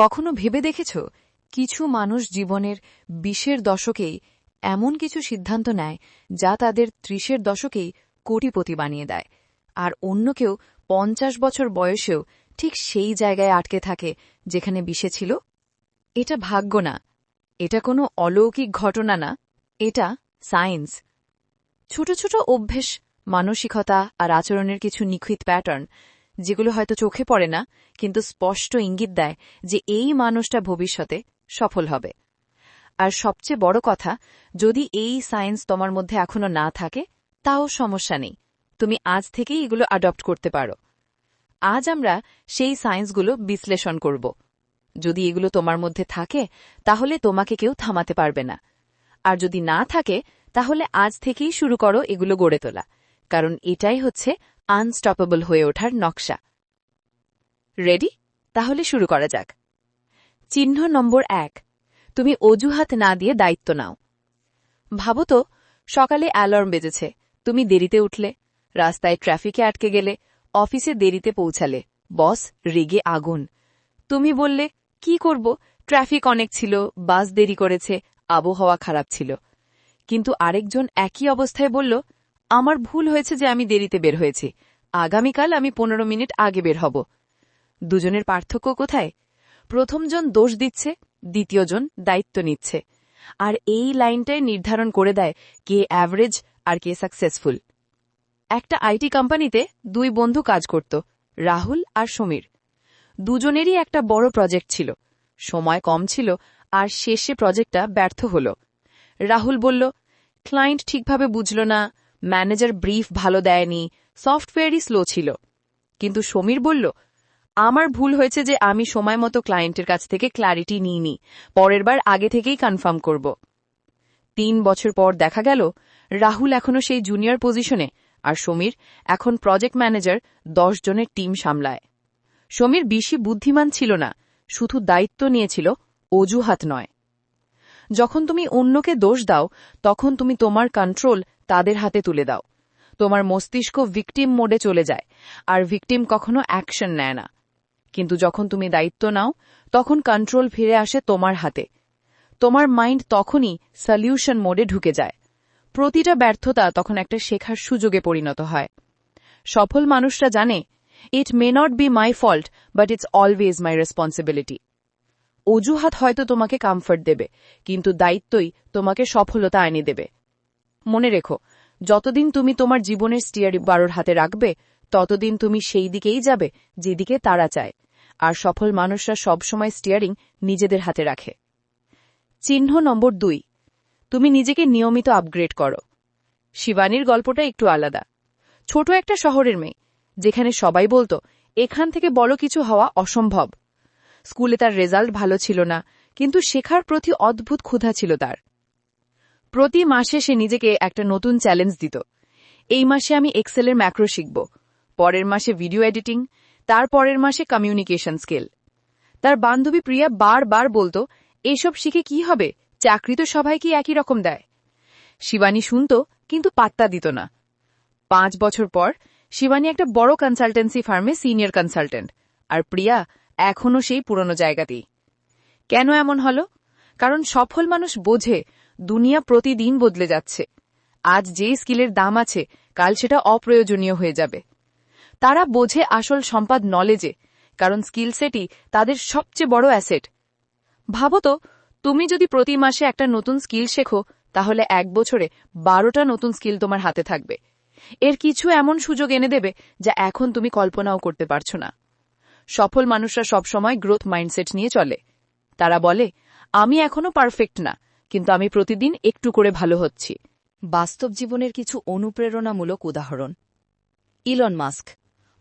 কখনো ভেবে দেখেছ? কিছু মানুষ জীবনের বিশের দশকেই এমন কিছু সিদ্ধান্ত নেয় যা তাদের ত্রিশের দশকেই কোটিপতি বানিয়ে দেয়। আর অন্য কেউ পঞ্চাশ বছর বয়সেও ঠিক সেই জায়গায় আটকে থাকে যেখানে বিষে ছিল? এটা ভাগ্য না। এটা কোনো অলৌকিক ঘটনা না। এটা সায়েন্স। ছোট ছোট অভ্যেস, মানসিকতা আর আচরণের কিছু নিখুঁত প্যাটার্ন যেগুলো হয়তো চোখে পড়ে না, কিন্তু স্পষ্ট ইঙ্গিত দেয় যে এই মানুষটা ভবিষ্যতে সফল হবে। আর সবচেয়ে বড় কথা, যদি এই সায়েন্স তোমার মধ্যে এখনও না থাকে, তাও সমস্যা নেই। তুমি আজ থেকেই এগুলো অ্যাডপ্ট করতে পারো। আজ আমরা সেই সায়েন্সগুলো বিশ্লেষণ করব। যদি এগুলো তোমার মধ্যে থাকে, তাহলে তোমাকে কেউ থামাতে পারবে না। আর যদি না থাকে, তাহলে আজ থেকেই শুরু করো এগুলো গড়ে তোলা। কারণ এটাই হচ্ছে আনস্টপেবল হয়ে ওঠার নকশা। রেডি? তাহলে শুরু করা যাক। চিহ্ন নম্বর এক। তুমি অজুহাত না দিয়ে দায়িত্ব নাও। ভাবো তো, সকালে অ্যালার্ম বেজেছে। তুমি দেরিতে উঠলে, রাস্তায় ট্রাফিকে আটকে গেলে, অফিসে দেরিতে পৌঁছালে। বস, রেগে আগুন। তুমি বললে, কি করব? ট্রাফিক অনেক ছিল, বাস দেরি করেছে, আবহাওয়া খারাপ ছিল। কিন্তু আরেকজন একই অবস্থায় বলল, আমার ভুল হয়েছে যে আমি দেরিতে বের হয়েছি। আগামীকাল আমি পনেরো মিনিট আগে বের হব। দুজনের পার্থক্য কোথায়? প্রথমজন দোষ দিচ্ছে, দ্বিতীয়জন দায়িত্ব নিচ্ছে। আর এই লাইনটাই নির্ধারণ করে দেয় কে অ্যাভারেজ আর কে সাকসেসফুল একটা আইটি কোম্পানিতে দুই বন্ধু কাজ করত, রাহুল আর সমীর। দুজনেরই একটা বড় প্রজেক্ট ছিল। সময় কম ছিল আর শেষে প্রজেক্টটা ব্যর্থ হল। রাহুল বলল ক্লায়েন্ট ঠিকভাবে বুঝল না ম্যানেজার ব্রিফ ভালো দেয়নি। সফটওয়্যারই স্লো ছিল। কিন্তু সমীর বলল, আমার ভুল হয়েছে যে আমি সময় মতো ক্লায়েন্টের কাছ থেকে ক্ল্যারিটি নিইনি। পরের বার আগে থেকেই কনফার্ম করব। তিন বছর পর দেখা গেল, রাহুল এখনও সেই জুনিয়র পজিশনে আর সমীর এখন প্রজেক্ট ম্যানেজার দশ জনের টিম সামলায়। সমীর বেশি বুদ্ধিমান ছিল না, শুধু দায়িত্ব নিয়েছিল, অজুহাত নয়। যখন তুমি অন্যকে দোষ দাও, তখন তুমি তোমার কন্ট্রোল তাদের হাতে তুলে দাও। তোমার মস্তিষ্ক ভিকটিম মোডে চলে যায়, আর ভিকটিম কখনো অ্যাকশন নেয় না। কিন্তু যখন তুমি দায়িত্ব নাও, তখন কন্ট্রোল ফিরে আসে তোমার হাতে। তোমার মাইন্ড তখনই সলিউশন মোডে ঢুকে যায়। প্রতিটা ব্যর্থতা তখন একটা শেখার সুযোগে পরিণত হয়। সফল মানুষরা জানে it may not be my fault but it's always my responsibility অজুহাত হয়তো তোমাকে কমফর্ট দেবে, কিন্তু দায়িত্বই তোমাকে সফলতা এনে দেবে। মনে রেখো, যতদিন তুমি তোমার জীবনের স্টিয়ারি বারোর হাতে রাখবে, ততদিন তুমি সেই দিকেই যাবে যেদিকে তারা চায়। আর সফল মানুষরা সবসময় স্টিয়ারিং নিজেদের হাতে রাখে। চিহ্ন নম্বর দুই, তুমি নিজেকে নিয়মিত আপগ্রেড করো। শিবানীর গল্পটা একটু আলাদা। ছোট একটা শহরের মেয়ে, যেখানে সবাই বলতো, এখান থেকে বড় কিছু হওয়া অসম্ভব। স্কুলে তার রেজাল্ট ভালো ছিল না, কিন্তু শেখার প্রতি অদ্ভুত ক্ষুধা ছিল তার। প্রতি মাসে সে নিজেকে একটা নতুন চ্যালেঞ্জ দিত। এই মাসে আমি এক্সেলের ম্যাক্রো শিখব, পরের মাসে ভিডিও এডিটিং, তার পরের মাসে কমিউনিকেশন স্কিল। তার বান্ধবী প্রিয়া বারবার বলতো, এসব শিখে কি হবে? চাকরি তো সবাই কি একই রকম দেয়? শিবানী শুনত, কিন্তু পাত্তা দিত না। পাঁচ বছর পর, শিবানী একটা বড় কনসালটেন্সি ফার্মে সিনিয়র কনসালটেন্ট আর প্রিয়া এখনও সেই পুরনো জায়গাতেই কেন এমন হল? কারণ সফল মানুষ বোঝে, দুনিয়া প্রতিদিন বদলে যাচ্ছে। আজ যে স্কিলের দাম আছে, কাল সেটা অপ্রয়োজনীয় হয়ে যাবে। তারা বোঝে আসল সম্পাদ নলেজে, কারণ স্কিল সেটই তাদের সবচেয়ে বড় অ্যাসেট। ভাবো তো, তুমি যদি প্রতি মাসে একটা নতুন স্কিল শেখো, তাহলে এক বছরে বারোটা নতুন স্কিল তোমার হাতে থাকবে। এর কিছু এমন সুযোগ এনে দেবে যা এখন তুমি কল্পনাও করতে পারছ না। সফল মানুষরা সবসময় গ্রোথ মাইন্ডসেট নিয়ে চলে। তারা বলে, আমি এখনও পারফেক্ট না, কিন্তু আমি প্রতিদিন একটু করে ভালো হচ্ছি। বাস্তব জীবনের কিছু অনুপ্রেরণামূলক উদাহরণ। ইলন মাস্ক,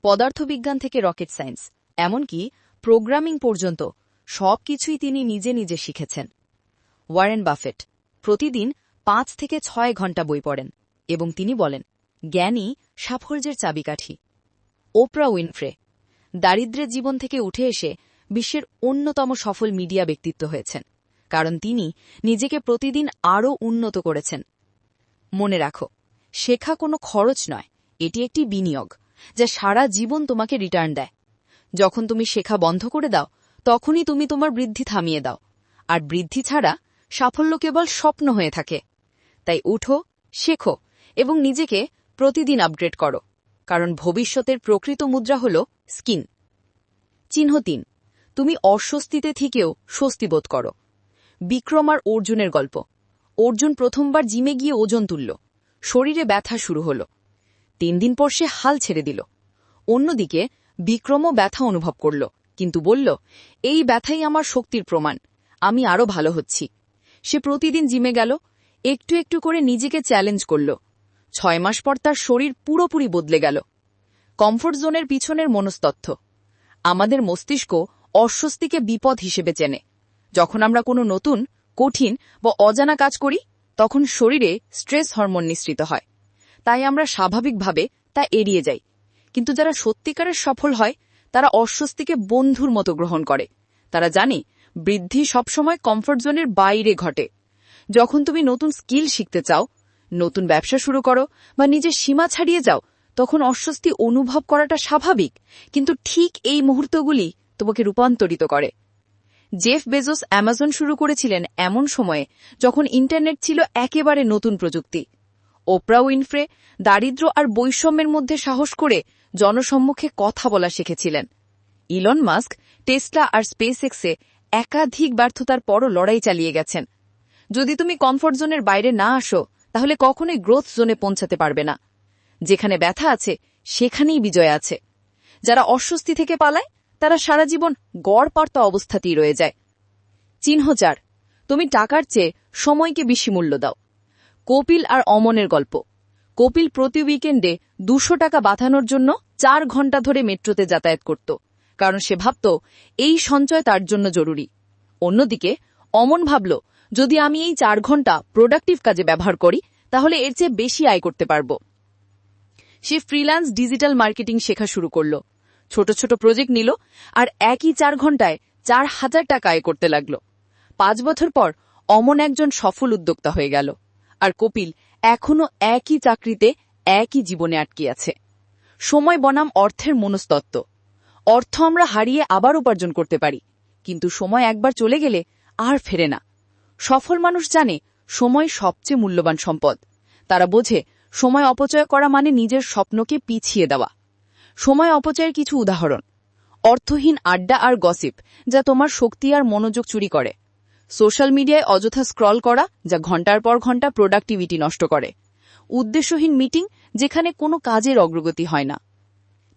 পদার্থবিজ্ঞান থেকে রকেট সায়েন্স, এমনকি প্রোগ্রামিং পর্যন্ত সব কিছুই তিনি নিজে নিজে শিখেছেন। ওয়ারেন বাফেট, প্রতিদিন পাঁচ থেকে ছয় ঘণ্টা বই পড়েন এবং তিনি বলেন জ্ঞানী সাফল্যের চাবিকাঠি। ওপ্রা উইনফ্রে দারিদ্র্যের জীবন থেকে উঠে এসে বিশ্বের অন্যতম সফল মিডিয়া ব্যক্তিত্ব হয়েছেন, কারণ তিনি নিজেকে প্রতিদিন আরও উন্নত করেছেন। মনে রাখো, শেখা কোনো খরচ নয়, এটি একটি বিনিয়োগ, যা সারা জীবন তোমাকে রিটার্ন দেয়। যখন তুমি শেখা বন্ধ করে দাও, তখনই তুমি তোমার বৃদ্ধি থামিয়ে দাও, আর বৃদ্ধি ছাড়া সাফল্য কেবল স্বপ্ন হয়ে থাকে। তাই উঠো, শেখো এবং নিজেকে প্রতিদিন আপগ্রেড করো। কারণ ভবিষ্যতের প্রকৃত মুদ্রা হল স্কিন। চিহ্ন তিন, তুমি অস্বস্তিতে থেকেও স্বস্তি বোধ করো। বিক্রম আর অর্জুনের গল্প। অর্জুন প্রথমবার জিমে গিয়ে ওজন তুলল। শরীরে ব্যথা শুরু হল। তিন দিন পর সে হাল ছেড়ে দিল। অন্যদিকে, বিক্রমও ব্যথা অনুভব করল, কিন্তু বলল, এই ব্যথাই আমার শক্তির প্রমাণ। আমি আরও ভালো হচ্ছি। সে প্রতিদিন জিমে গেল, একটু একটু করে নিজেকে চ্যালেঞ্জ করল। ছয় মাস পর তার শরীর পুরোপুরি বদলে গেল। কমফোর্ট জোনের পিছনের মনস্তত্ত্ব। আমাদের মস্তিষ্ক অস্বস্তিকে বিপদ হিসেবে চেনে। যখন আমরা কোনো নতুন, কঠিন বা অজানা কাজ করি, তখন শরীরে স্ট্রেস হরমোন নিঃসৃত হয়। তাই আমরা স্বাভাবিকভাবে তা এড়িয়ে যাই। কিন্তু যারা সত্যিকারের সফল হয়, তারা অস্বস্তিকে বন্ধুর মতো গ্রহণ করে। তারা জানে, বৃদ্ধি সবসময় কমফোর্ট জোনের বাইরে ঘটে। যখন তুমি নতুন স্কিল শিখতে চাও নতুন ব্যবসা শুরু করো বা নিজের সীমা ছাড়িয়ে যাও, তখন অস্বস্তি অনুভব করাটা স্বাভাবিক। কিন্তু ঠিক এই মুহূর্তগুলি তোমাকে রূপান্তরিত করে। জেফ বেজোস অ্যামাজন শুরু করেছিলেন এমন সময়ে যখন ইন্টারনেট ছিল একেবারে নতুন প্রযুক্তি। ওপ্রা উইনফ্রে দারিদ্র আর বৈষম্যের মধ্যে সাহস করে জনসম্মুখে কথা বলা শিখেছিলেন। ইলন মাস্ক টেসলা আর স্পেস এক্সে একাধিক ব্যর্থতার পরও লড়াই চালিয়ে গেছেন। যদি তুমি কমফোর্ট জোনের বাইরে না আসো তাহলে কখনোই গ্রোথ জোনে পৌঁছাতে পারবে না। যেখানে ব্যথা আছে, সেখানেই বিজয় আছে। যারা অস্বস্তি থেকে পালায়, তারা সারা জীবন গড় পার্তা অবস্থাতেই রয়ে যায়। চিহ্ন চার, তুমি টাকার চেয়ে সময়কে বেশি মূল্য দাও। কপিল আর অমনের গল্প। কপিল প্রতি উইকেন্ডে দুশো টাকা বাঁধানোর জন্য চার ঘণ্টা ধরে মেট্রোতে যাতায়াত করত, কারণ সে ভাবত, এই সঞ্চয় তার জন্য জরুরি। অন্যদিকে, অমন ভাবল যদি আমি এই চার ঘণ্টা প্রোডাক্টিভ কাজে ব্যবহার করি, তাহলে এর চেয়ে বেশি আয় করতে পারব। সে ফ্রিল্যান্স ডিজিটাল মার্কেটিং শেখা শুরু করল। ছোট ছোট প্রজেক্ট নিল আর একই চার ঘন্টায় চার হাজার টাকা আয় করতে লাগল। পাঁচ বছর পর অমন একজন সফল উদ্যোক্তা হয়ে গেল আর কপিল এখনও একই চাকরিতে একই জীবনে আটকে আছে। সময়, বনাম, অর্থের মনস্তত্ত্ব। অর্থ আমরা হারিয়ে আবার উপার্জন করতে পারি, কিন্তু সময় একবার চলে গেলে আর ফেরে না। সফল মানুষ জানে সময় সবচেয়ে মূল্যবান সম্পদ। তারা বোঝে, সময় অপচয় করা মানে নিজের স্বপ্নকে পিছিয়ে দেওয়া। সময় অপচয়ের কিছু উদাহরণ। অর্থহীন আড্ডা আর গসিপ, যা তোমার শক্তি আর মনোযোগ চুরি করে। সোশ্যাল মিডিয়ায় অযথা স্ক্রল করা, যা ঘণ্টার পর ঘণ্টা প্রোডাক্টিভিটি নষ্ট করে। উদ্দেশ্যহীন মিটিং, যেখানে কোনো কাজের অগ্রগতি হয় না।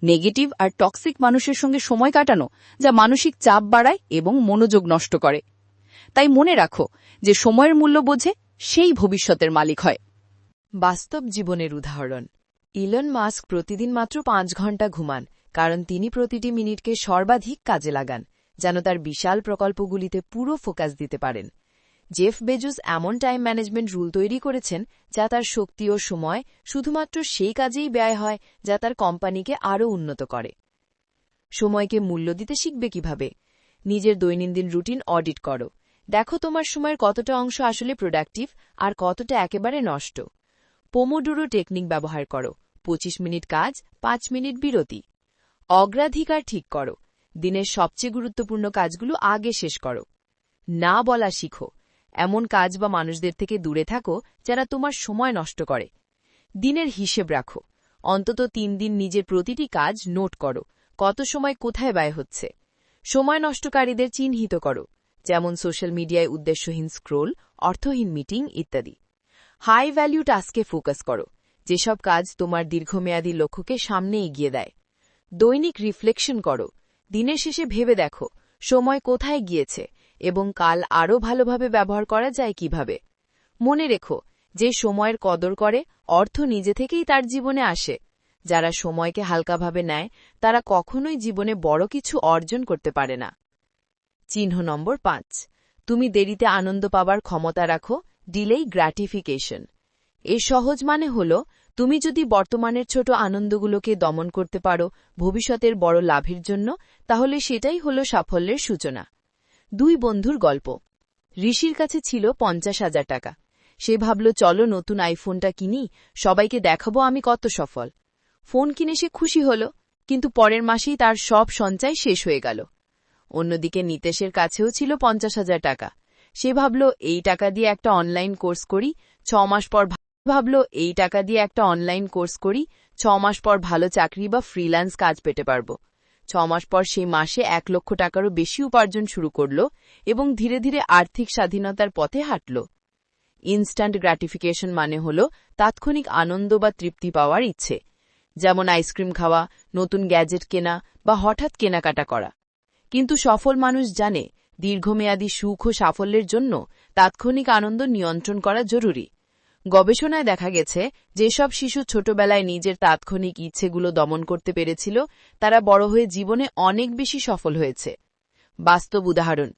নেগেটিভ আর টক্সিক মানুষের সঙ্গে সময় কাটানো, যা মানসিক চাপ বাড়ায় এবং মনোযোগ নষ্ট করে। তাই মনে রাখো যে সময়ের মূল্য বোঝে, সেই ভবিষ্যতের মালিক হয়। বাস্তব জীবনের উদাহরণ। ইলন মাস্ক প্রতিদিন মাত্র পাঁচ ঘণ্টা ঘুমান, কারণ তিনি প্রতিটি মিনিটকে সর্বাধিক কাজে লাগান, যেন তার বিশাল প্রকল্পগুলিতে পুরো ফোকাস দিতে পারেন। জেফ বেজুস এমন টাইম ম্যানেজমেন্ট রুল তৈরি করেছেন, যা তার শক্তি ও সময় শুধুমাত্র সেই কাজেই ব্যয় হয়, যা তার কোম্পানিকে আরও উন্নত করে। সময়কে মূল্য দিতে শিখবে কীভাবে? নিজের দৈনন্দিন রুটিন অডিট করো। দেখো তোমার সময়ের কতটা অংশ আসলে প্রোডাক্টিভ আর কতটা একেবারে নষ্ট। পোমোডুরো টেকনিক ব্যবহার করো। ২৫ মিনিট কাজ, পাঁচ মিনিট বিরতি। অগ্রাধিকার ঠিক করো। দিনের সবচেয়ে গুরুত্বপূর্ণ কাজগুলো আগে শেষ করো। না বলা শিখো। এমন কাজ বা মানুষদের থেকে দূরে থাকো যারা তোমার সময় নষ্ট করে। দিনের হিসেব রাখো। অন্তত তিন দিন নিজের প্রতিটি কাজ নোট করো। কত সময় কোথায় ব্যয় হচ্ছে? সময় নষ্টকারীদের চিহ্নিত করো। যেমন সোশ্যাল মিডিয়ায় উদ্দেশ্যহীন স্ক্রোল, অর্থহীন মিটিং ইত্যাদি। হাই ভ্যালু টাস্কে ফোকাস করো। যেসব কাজ তোমার দীর্ঘমেয়াদী লক্ষ্যকে সামনে এগিয়ে দেয়। দৈনিক রিফ্লেকশন করো। দিনের শেষে ভেবে দেখো, সময় কোথায় গিয়েছে এবং কাল আরও ভালোভাবে ব্যবহার করা যায় কীভাবে। মনে রেখো, যে সময়ের কদর করে, অর্থ নিজে থেকেই তার জীবনে আসে। যারা সময়কে হালকাভাবে নেয়, তারা কখনোই জীবনে বড় কিছু অর্জন করতে পারে না। চিহ্ন নম্বর পাঁচ। তুমি দেরিতে আনন্দ পাবার ক্ষমতা রাখো ডিলেই গ্র্যাটিফিকেশন এর সহজ মানে হল, তুমি যদি বর্তমানের ছোট আনন্দগুলোকে দমন করতে পারো ভবিষ্যতের বড় লাভের জন্য, তাহলে সেটাই হল সাফল্যের সূচনা। দুই বন্ধুর গল্প। ঋষির কাছে ছিল পঞ্চাশ হাজার টাকা। সে ভাবল, চলো নতুন আইফোনটা কিনি, সবাইকে দেখাবো আমি কত সফল। ফোন কিনে সে খুশি হল, কিন্তু পরের মাসেই তার সব সঞ্চয় শেষ হয়ে গেল। অন্যদিকে নিতেশের কাছেও ছিল পঞ্চাশ হাজার টাকা। সে ভাবল, এই টাকা দিয়ে একটা অনলাইন কোর্স করি, ছ মাস পর ভাবল, এই টাকা দিয়ে একটা অনলাইন কোর্স করি, ছ মাস পর ভালো চাকরি বা ফ্রিল্যান্স কাজ পেতে পারব। ছ মাস পর সেই মাসে এক লক্ষ টাকারও বেশি উপার্জন শুরু করল এবং ধীরে ধীরে আর্থিক স্বাধীনতার পথে হাঁটল। ইনস্ট্যান্ট গ্র্যাটিফিকেশন মানে হল তাৎক্ষণিক আনন্দ বা তৃপ্তি পাওয়ার ইচ্ছে। যেমন আইসক্রিম খাওয়া, নতুন গ্যাজেট কেনা বা হঠাৎ কেনাকাটা করা। কিন্তু সফল মানুষ জানে, দীর্ঘমেয়াদী সুখ ও সাফল্যের জন্য তাৎক্ষণিক আনন্দ নিয়ন্ত্রণ করা জরুরি। গবেষণায় দেখা গেছে, যেসব শিশু ছোটবেলায় নিজের তাৎক্ষণিক ইচ্ছেগুলো দমন করতে পেরেছিল, তারা বড় হয়ে জীবনে অনেক বেশি সফল হয়েছে। বাস্তব উদাহরণ,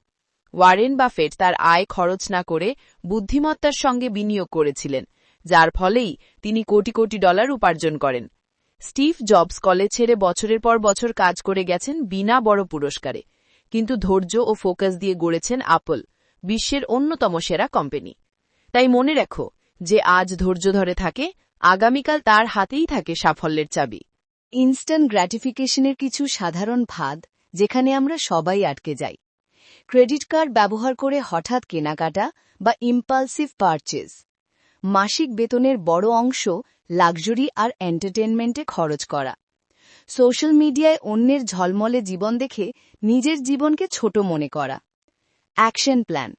ওয়ারেন বাফেট তার আয় খরচ না করে বুদ্ধিমত্তার সঙ্গে বিনিয়োগ করেছিলেন, যার ফলেই তিনি কোটি কোটি ডলার উপার্জন করেন। স্টিভ জবস কলেজ ছেড়ে বছরের পর বছর কাজ করে গেছেন বিনা বড় পুরস্কারে। কিন্তু ধৈর্য ও ফোকাস দিয়ে গড়েছেন আপল, বিশ্বের অন্যতম সেরা কোম্পানি। তাই মনে রেখো যে আজ ধৈর্য ধরে থাকে, আগামীকাল তার হাতেই থাকে সাফল্যের চাবি। ইনস্ট্যান্ট গ্র্যাটিফিকেশনের কিছু সাধারণ ভাদ যেখানে আমরা সবাই আটকে যাই। ক্রেডিট কার্ড ব্যবহার করে হঠাৎ কেনাকাটা বা ইম্পালসিভ পারচেজ। মাসিক বেতনের বড় অংশ লাক্সারি আর এন্টারটেনমেন্টে খরচ করা। সোশ্যাল মিডিয়ায় অন্যের ঝলমলে জীবন দেখে নিজের জীবনকে ছোট মনে করা। Action plan.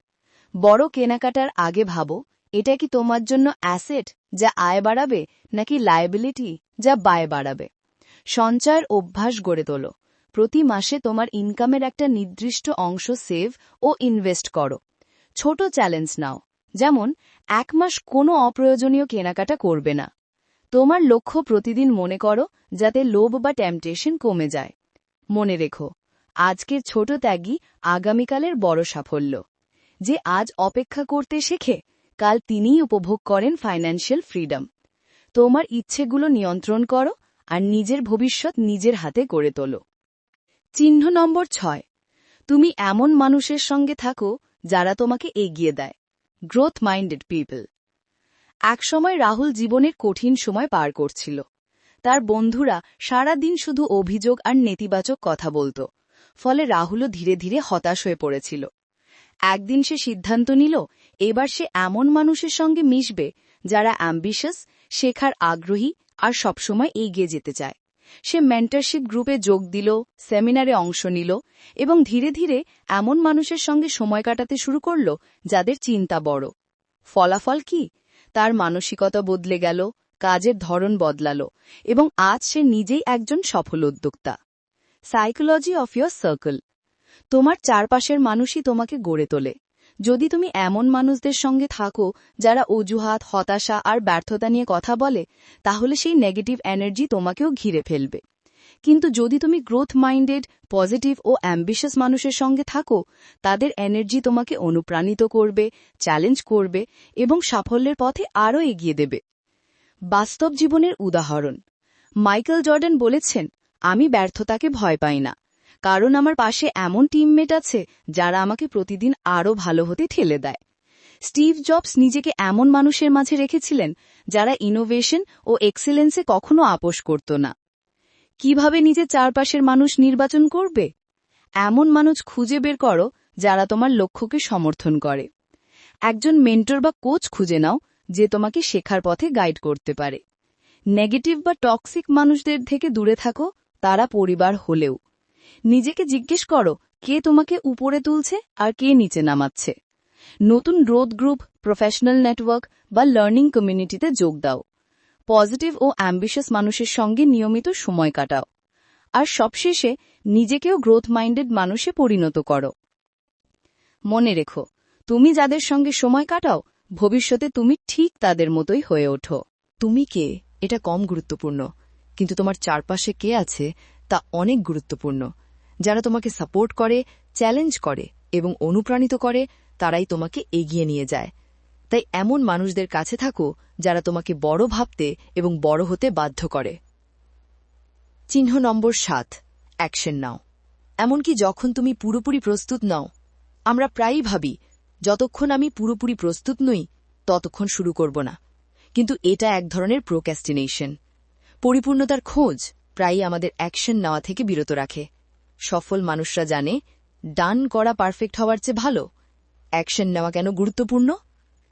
বড় কেনাকাটার আগে ভাবো, এটা কি তোমার জন্য অ্যাসেট যা আয় বাড়াবে নাকি লায়াবিলিটি যা ব্যয় বাড়াবে? সঞ্চয়ের অভ্যাস গড়ে তোলো। প্রতি মাসে তোমার ইনকামের একটা নির্দিষ্ট অংশ সেভ ও ইনভেস্ট করো। ছোট চ্যালেঞ্জ নাও, যেমন এক মাস কোনো অপ্রয়োজনীয় কেনাকাটা করবে না। তোমার লক্ষ্য প্রতিদিন মনে করো, যাতে লোভ বা টেম্পটেশন কমে যায়। মনে রেখো, আজকের ছোট ত্যাগই আগামীকালের বড় সাফল্য। যে আজ অপেক্ষা করতে শেখে, কাল তিনিই উপভোগ করেন ফাইন্যান্সিয়াল ফ্রিডম তোমার ইচ্ছেগুলো নিয়ন্ত্রণ করো আর নিজের ভবিষ্যৎ নিজের হাতে গড়ে তোলো। চিহ্ন নম্বর ছয়, তুমি এমন মানুষের সঙ্গে থাকো যারা তোমাকে এগিয়ে দেয়। গ্রোথ মাইন্ডেড পিপল একসময় রাহুল জীবনের কঠিন সময় পার করছিল। তার বন্ধুরা সারা দিন শুধু অভিযোগ আর নেতিবাচক কথা বলত, ফলে রাহুলও ধীরে ধীরে হতাশ হয়ে পড়েছিল। একদিন সে সিদ্ধান্ত নিল, এবার সে এমন মানুষের সঙ্গে মিশবে যারা অ্যাম্বিশাস শেখার আগ্রহী আর সবসময় এগিয়ে যেতে চায়। সে মেন্টারশিপ গ্রুপে যোগ দিল সেমিনারে অংশ নিল এবং ধীরে ধীরে এমন মানুষের সঙ্গে সময় কাটাতে শুরু করল যাদের চিন্তা বড়। ফলাফল কি? তার মানসিকতা বদলে গেল, কাজের ধরন বদলাল এবং আজ সে নিজেই একজন সফল উদ্যোক্তা। সাইকোলজি অফ ইয়োর সার্কেল তোমার চারপাশের মানুষই তোমাকে গড়ে তোলে। যদি তুমি এমন মানুষদের সঙ্গে থাকো যারা অজুহাত, হতাশা আর ব্যর্থতা নিয়ে কথা বলে, তাহলে সেই নেগেটিভ এনার্জি তোমাকেও ঘিরে ফেলবে। কিন্তু যদি তুমি গ্রোথ মাইন্ডেড পজিটিভ ও অ্যাম্বিশাস মানুষের সঙ্গে থাকো, তাদের এনার্জি তোমাকে অনুপ্রাণিত করবে চ্যালেঞ্জ করবে এবং সাফল্যের পথে আরও এগিয়ে দেবে। বাস্তব জীবনের উদাহরণ। মাইকেল জর্ডান বলেছেন, আমি ব্যর্থতাকে ভয় পাই না। কারণ আমার পাশে এমন টিমমেট আছে যারা আমাকে প্রতিদিন আরও ভালো হতে ঠেলে দেয়। স্টিভ জবস নিজেকে এমন মানুষের মাঝে রেখেছিলেন যারা ইনোভেশন ও এক্সেলেন্সে কখনো আপোষ করত না। কীভাবে নিজের চারপাশের মানুষ নির্বাচন করবে? এমন মানুষ খুঁজে বের করো যারা তোমার লক্ষ্যকে সমর্থন করে। একজন মেন্টর বা কোচ খুঁজে নাও যে তোমাকে শেখার পথে গাইড করতে পারে। নেগেটিভ বা টক্সিক মানুষদের থেকে দূরে থাকো, তারা পরিবার হলেও। নিজেকে জিজ্ঞেস করো, কে তোমাকে উপরে তুলছে আর কে নিচে নামাচ্ছে। নতুন গ্রোথ গ্রুপ, প্রফেশনাল নেটওয়ার্ক বা লার্নিং কমিউনিটিতে যোগ দাও। পজিটিভ ও অ্যাম্বিশাস মানুষের সঙ্গে নিয়মিত সময় কাটাও। আর সবশেষে, নিজেকেও গ্রোথ মাইন্ডেড মানুষে পরিণত করো। মনে রেখো, তুমি যাদের সঙ্গে সময় কাটাও, ভবিষ্যতে তুমি ঠিক তাদের মতোই হয়ে ওঠো। তুমি কে? এটা কম গুরুত্বপূর্ণ। কিন্তু তোমার চারপাশে কে আছে অনেক গুরুত্বপূর্ণ। যারা তোমাকে সাপোর্ট করে, চ্যালেঞ্জ করে এবং অনুপ্রাণিত করে, তারাই তোমাকে এগিয়ে নিয়ে যায়। তাই এমন মানুষদের কাছে থাকো যারা তোমাকে বড় ভাবতে এবং বড় হতে বাধ্য করে। চিহ্ন নম্বর সাত, অ্যাকশন নাও। এমনকি যখন তুমি পুরোপুরি প্রস্তুত নাও, আমরা প্রায়ই ভাবি, যতক্ষণ আমি পুরোপুরি প্রস্তুত নই, ততক্ষণ শুরু করব না। কিন্তু এটা এক ধরনের প্রোক্যাস্টিনেশন পরিপূর্ণতার খোঁজ প্রায়ই আমাদের অ্যাকশন নেওয়া থেকে বিরত রাখে। সফল মানুষরা জানে, ডান করা পারফেক্ট হওয়ার চেয়ে ভালো। অ্যাকশন নেওয়া কেন গুরুত্বপূর্ণ?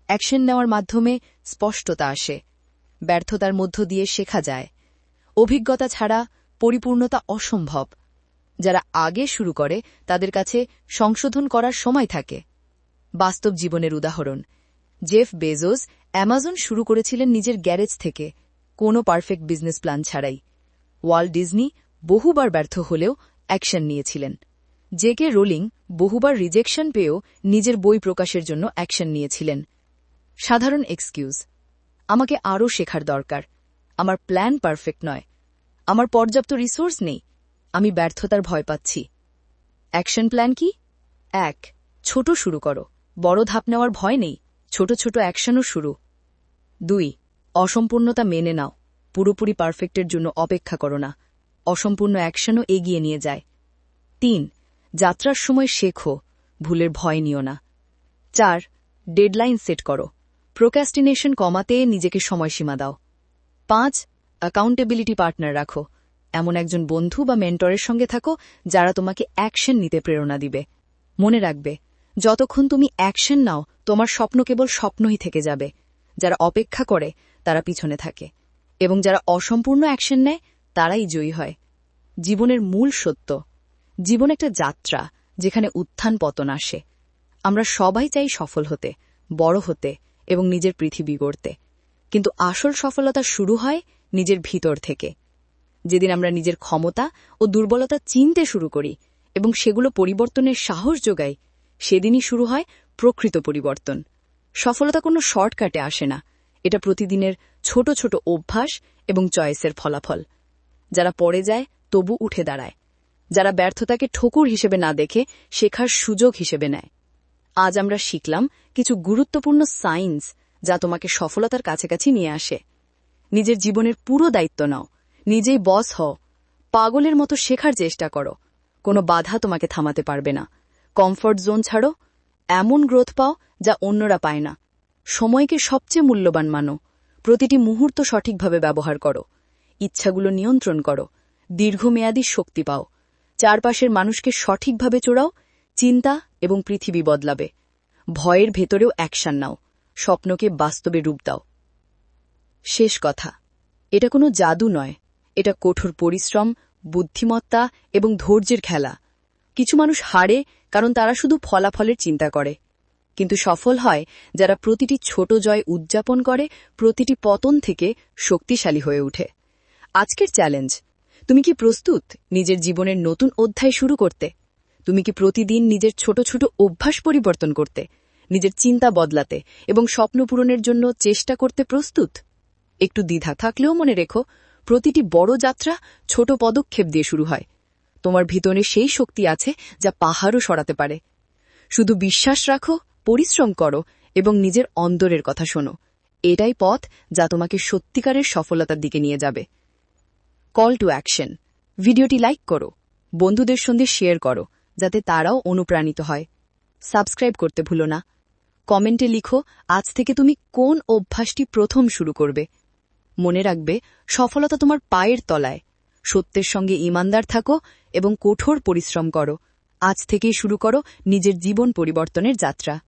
অ্যাকশন নেওয়ার মাধ্যমে স্পষ্টতা আসে, ব্যর্থতার মধ্য দিয়ে শেখা যায়। অভিজ্ঞতা ছাড়া পরিপূর্ণতা অসম্ভব। যারা আগে শুরু করে, তাদের কাছে সংশোধন করার সময় থাকে। বাস্তব জীবনের উদাহরণ, জেফ বেজোস অ্যামাজন শুরু করেছিলেন নিজের গ্যারেজ থেকে। কোনো পারফেক্ট বিজনেস প্ল্যান ছাড়াই। ওয়ার্ল্ড ডিজনি বহুবার ব্যর্থ হলেও অ্যাকশন নিয়েছিলেন। জে কে রোলিং বহুবার রিজেকশন পেয়েও নিজের বই প্রকাশের জন্য অ্যাকশন নিয়েছিলেন। সাধারণ এক্সকিউজ, আমাকে আরও শেখার দরকার। আমার প্ল্যান পারফেক্ট নয়। আমার পর্যাপ্ত রিসোর্স নেই। আমি ব্যর্থতার ভয় পাচ্ছি। অ্যাকশন প্ল্যান কি? এক, ছোট শুরু করো। বড় ধাপ নেওয়ার ভয় নেই। ছোট ছোট অ্যাকশনও শুরু। দুই, অসম্পূর্ণতা মেনে নাও। পুরোপুরি পারফেক্টের জন্য অপেক্ষা করো না। অসম্পূর্ণ অ্যাকশনও এগিয়ে নিয়ে যায়। তিন, যাত্রার সময় শেখো, ভুলের ভয় নিও না। চার, ডেডলাইন সেট করো, প্রোক্যাস্টিনেশন কমাতে নিজেকে সময়সীমা দাও। পাঁচ অ্যাকাউন্টেবিলিটি পার্টনার রাখো, এমন একজন বন্ধু বা মেন্টরের সঙ্গে থাকো যারা তোমাকে অ্যাকশন নিতে প্রেরণা দিবে। মনে রাখবে, যতক্ষণ তুমি অ্যাকশন নাও, তোমার স্বপ্ন কেবল স্বপ্নই থেকে যাবে। যারা অপেক্ষা করে, তারা পিছনে থাকে। এবং যারা অসম্পূর্ণ অ্যাকশন নেয়, তারাই জয়ী হয়। জীবনের মূল সত্য, জীবন একটা যাত্রা, যেখানে উত্থান পতন আসে। আমরা সবাই চাই সফল হতে, বড় হতে এবং নিজের পৃথিবী গড়তে। কিন্তু আসল সফলতা শুরু হয় নিজের ভিতর থেকে। যেদিন আমরা নিজের ক্ষমতা ও দুর্বলতা চিনতে শুরু করি এবং সেগুলো পরিবর্তনের সাহস যোগাই, সেদিনই শুরু হয় প্রকৃত পরিবর্তন। সফলতা কোনো শর্টকাটে আসে না। এটা প্রতিদিনের ছোট ছোট অভ্যাস এবং চয়েসের ফলাফল। যারা পড়ে যায়, তবু উঠে দাঁড়ায়। যারা ব্যর্থতাকে ঠকুর হিসেবে না দেখে, শেখার সুযোগ হিসেবে নেয়। আজ আমরা শিখলাম কিছু গুরুত্বপূর্ণ সাইন্স যা তোমাকে সফলতার কাছাকাছি নিয়ে আসে। নিজের জীবনের পুরো দায়িত্ব নাও। নিজেই বস হও। পাগলের মতো শেখার চেষ্টা করো। কোনো বাধা তোমাকে থামাতে পারবে না। কমফর্ট জোন ছাড়ো। এমন গ্রোথ পাও যা অন্যরা পায় না। সময়কে সবচেয়ে মূল্যবান মানো। প্রতিটি মুহূর্ত সঠিকভাবে ব্যবহার করো। ইচ্ছাগুলো নিয়ন্ত্রণ করো। দীর্ঘমেয়াদী শক্তি পাও। চারপাশের মানুষকে সঠিকভাবে চোড়াও চিন্তা এবং পৃথিবী বদলাবে। ভয়ের ভেতরেও অ্যাকশন নাও। স্বপ্নকে বাস্তবে রূপ দাও। শেষ কথা। এটা কোনো জাদু নয়। এটা কঠোর পরিশ্রম, বুদ্ধিমত্তা এবং ধৈর্যের খেলা। কিছু মানুষ হারে কারণ তারা শুধু ফলাফলের চিন্তা করে। কিন্তু সফল হয় যারা প্রতিটি ছোট জয় উদযাপন করে, প্রতিটি পতন থেকে শক্তিশালী হয়ে ওঠে। আজকের চ্যালেঞ্জ, তুমি কি প্রস্তুত নিজের জীবনের নতুন অধ্যায় শুরু করতে? তুমি কি প্রতিদিন নিজের ছোট ছোট অভ্যাস পরিবর্তন করতে? নিজের চিন্তা বদলাতে এবং স্বপ্ন পূরণের জন্য চেষ্টা করতে প্রস্তুত? একটু দ্বিধা থাকলেও মনে রেখো, প্রতিটি বড় যাত্রা ছোট পদক্ষেপ দিয়ে শুরু হয়। তোমার ভিতরে সেই শক্তি আছে যা পাহাড়ও সরাতে পারে। শুধু বিশ্বাস রাখো পরিশ্রম করো এবং নিজের অন্দরের কথা শোনো। এটাই পথ যা তোমাকে সত্যিকারের সফলতার দিকে নিয়ে যাবে। কল টু অ্যাকশন ভিডিওটি লাইক করো। বন্ধুদের সঙ্গে শেয়ার করো, যাতে তারাও অনুপ্রাণিত হয়। সাবস্ক্রাইব করতে ভুলো না। কমেন্টে লিখো, আজ থেকে তুমি কোন অভ্যাসটি প্রথম শুরু করবে? মনে রাখবে, সফলতা তোমার পায়ের তলায়। সত্যের সঙ্গে ইমানদার থাকো এবং কঠোর পরিশ্রম করো। আজ থেকেই শুরু করো নিজের জীবন পরিবর্তনের যাত্রা।